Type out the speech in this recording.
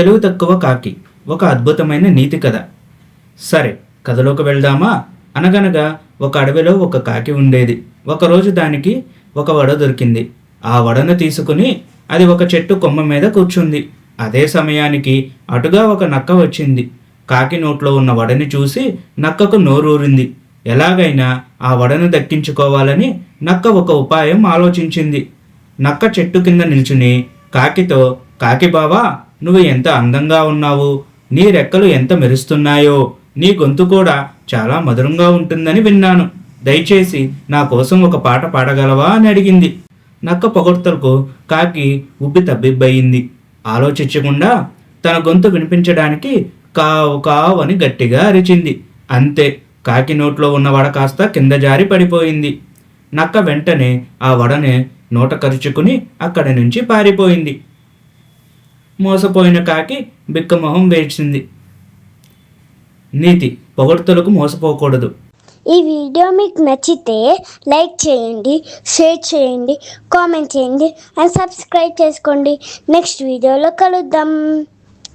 తెలివి తక్కువ కాకి ఒక అద్భుతమైన నీతి కథ. సరే కథలోకి వెళ్దామా? అనగనగా ఒక అడవిలో ఒక కాకి ఉండేది. ఒకరోజు దానికి ఒక వడ దొరికింది. ఆ వడను తీసుకుని అది ఒక చెట్టు కొమ్మ మీద కూర్చుంది. అదే సమయానికి అటుగా ఒక నక్క వచ్చింది. కాకి నోట్లో ఉన్న వడని చూసి నక్కకు నోరూరింది. ఎలాగైనా ఆ వడను దక్కించుకోవాలని నక్క ఒక ఉపాయం ఆలోచించింది. నక్క చెట్టు కింద నిల్చుని కాకితో కాకి బావా నువ్వు ఎంత అందంగా ఉన్నావు? నీ రెక్కలు ఎంత మెరుస్తున్నాయో? నీ గొంతు కూడా చాలా మధురంగా ఉంటుందని విన్నాను. దయచేసి నా కోసం ఒక పాట పాడగలవా అని అడిగింది. నక్క పొగడ్తలకు కాకి ఉబ్బి తబ్బిబ్బయింది. ఆలోచించకుండా తన గొంతు వినిపించడానికి కావు కావు అని గట్టిగా అరిచింది. అంతే కాకి నోట్లో ఉన్న వడ కాస్త కింద జారి పడిపోయింది. నక్క వెంటనే ఆ వడని నోట కరుచుకుని అక్కడి నుంచి పారిపోయింది. మోసపోయిన కాకి బిక్కమొహం వేసింది నీతి పొగడ్తలకు మోసపోకూడదు. ఈ వీడియో మీకు నచ్చితే లైక్ చేయండి షేర్ చేయండి కామెంట్ చేయండి అండ్ సబ్స్క్రైబ్ చేసుకోండి. నెక్స్ట్ వీడియోలో కలుద్దాం.